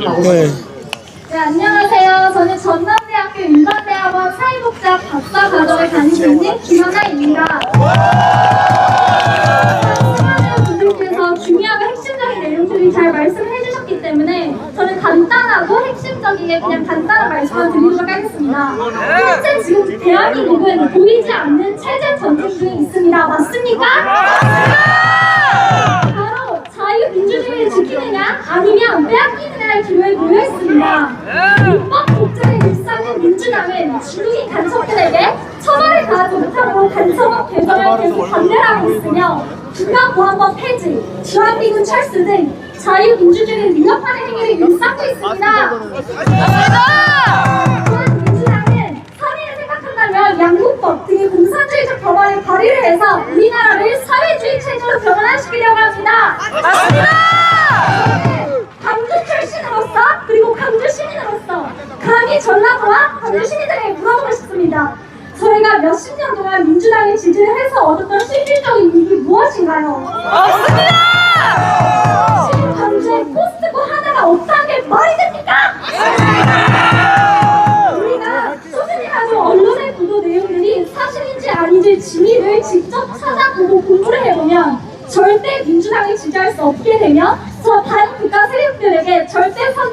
네. 네, 안녕하세요. 저는 전남대학교 일반대학원 사회복지학 박사 과정을 다니고 있는 김하나입니다. 수많은 분들께서 중요하고 핵심적인 내용들을 잘 말씀을 해주셨기 때문에 저는 간단하고 핵심적이게 그냥 간단한 말씀을 드리도록 하겠습니다. 현재 지금 대한민국은 보이지 않는 체제 전쟁 놓여 있습니다. 불법 독재의 일상인 민주당은 주류기 간섭들에게 처벌을 가하지 못하고 간섭법 개정을 계속 반대를 하고 있으며 국가보안법 폐지, 주한미군 철수 등 자유민주주의를 위협하는 행위를 일삼고 있습니다. 또한 민주당은 사회를 생각한다면 양국법 등의 공산주의적 법안을 발의를 해서 우리나라를 사회주의 체제로 변환시키려고 합니다. 저는 광주 출신으로서 그리고 광주 시민으로서 감히 전라도와 광주 시민들에게 물어보고 싶습니다. 저희가 몇십 년 동안 민주당의 지지를 해서 얻었던 실질적인 이익이 무엇인가요? 지금 광주에 코스트코 하나가 없다는 게 말이 됩니까? 우리가 소신이라도 언론의 보도 내용들이 사실인지 아닌지 진위를 직접 찾아보고 공부를 해보면 절대 민주당을 지지할 수 없게 되며 저 다른 국가 세력들에게 절대 선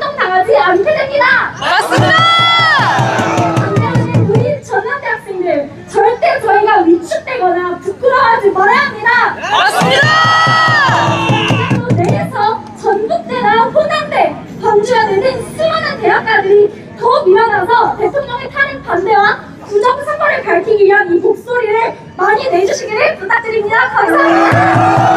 대학가들이 더 밀어나서 대통령의 탄핵 반대와 부정 사과를 밝히기 위한 이 목소리를 많이 내주시기를 부탁드립니다. 감사합니다.